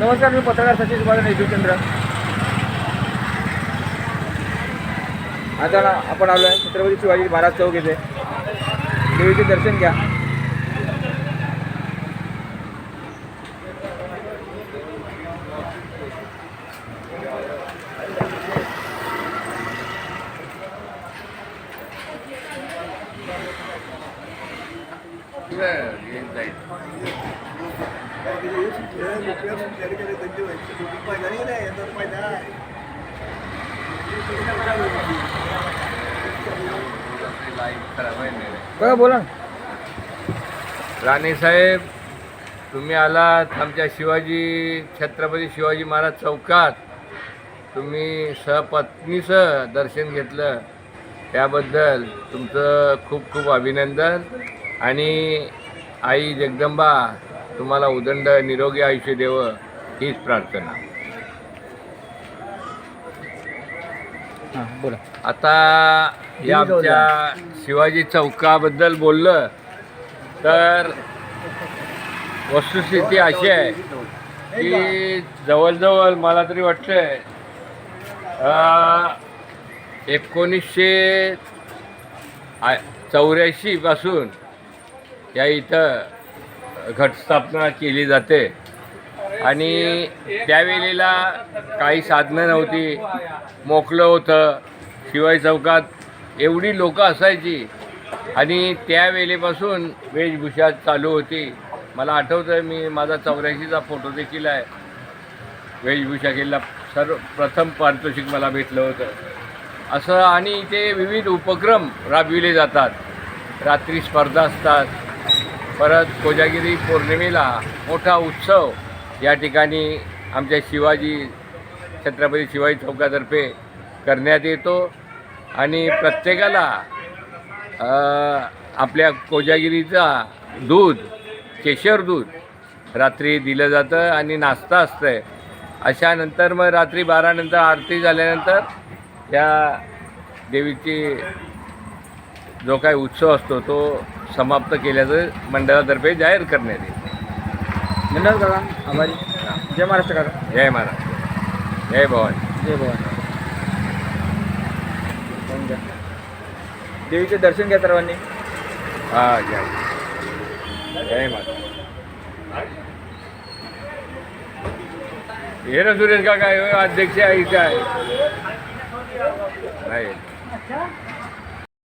नमस्कार मी पत्रकार सचिन बालन यशवचंद्र आता आपण आलो आहे छत्रपती शिवाजी महाराज चौक येथे. देवीचे दर्शन घ्या. बोला राणेसाहेब तुम्ही आलात. आमच्या शिवाजी छत्रपती शिवाजी महाराज चौकात. तुम्ही सहपत्नीचं दर्शन घेतलं. त्याबद्दल तुमचं खूप खूप अभिनंदन. आणि आई जगदंबा तुम्हाला उदंड निरोगी आयुष्य देवं हीच प्रार्थना. हां बोला. आता या आमच्या शिवाजी चौकाबद्दल बोललं तर वस्तुस्थिती अशी आहे की जवळजवळ मला तरी वाटतंय एकोणीसशे चौऱ्याऐंशी पासून या इथं घटस्थापना केली जाते. आणि त्यावेळेला काही साधनं नव्हती. मोकळं होतं. शिवाई चौकात एवढी लोकं असायची. आणि त्यावेळेपासून वेशभूषा चालू होती. मला आठवतं मी माझा चौऱ्याऐंशीचा फोटो देखील आहे. वेशभूषा केलेला सर्व प्रथम पारितोषिक मला भेटलं होतं. असं आणि इथे विविध उपक्रम राबविले जातात. रात्री स्पर्धा असतात. परत कोजागिरी पौर्णिमेला मोठा उत्सव या ठिकाणी आमच्या शिवाजी छत्रपती शिवाजी चौकातर्फे करण्यात येतो. आणि प्रत्येकाला आपल्या कोजागिरीचा दूध केशर दूध रात्री दिलं जातं आणि नाश्ता असतंय. अशा नंतर मग रात्री बारानंतर आरती झाल्यानंतर या देवीची जो काही उत्सव असतो तो समाप्त केल्याचं मंडळातर्फे जाहीर करण्यात येईल. धन्यवाद काका आभारी. जय महाराष्ट्र काका जय महाराज जय भवानी. जय भवानी. घ्या. देवीचे दर्शन घ्या सर्वांनी. हा जय जय माता हे ना सुरेश काका अध्यक्ष आहे इथे आहे. नाही.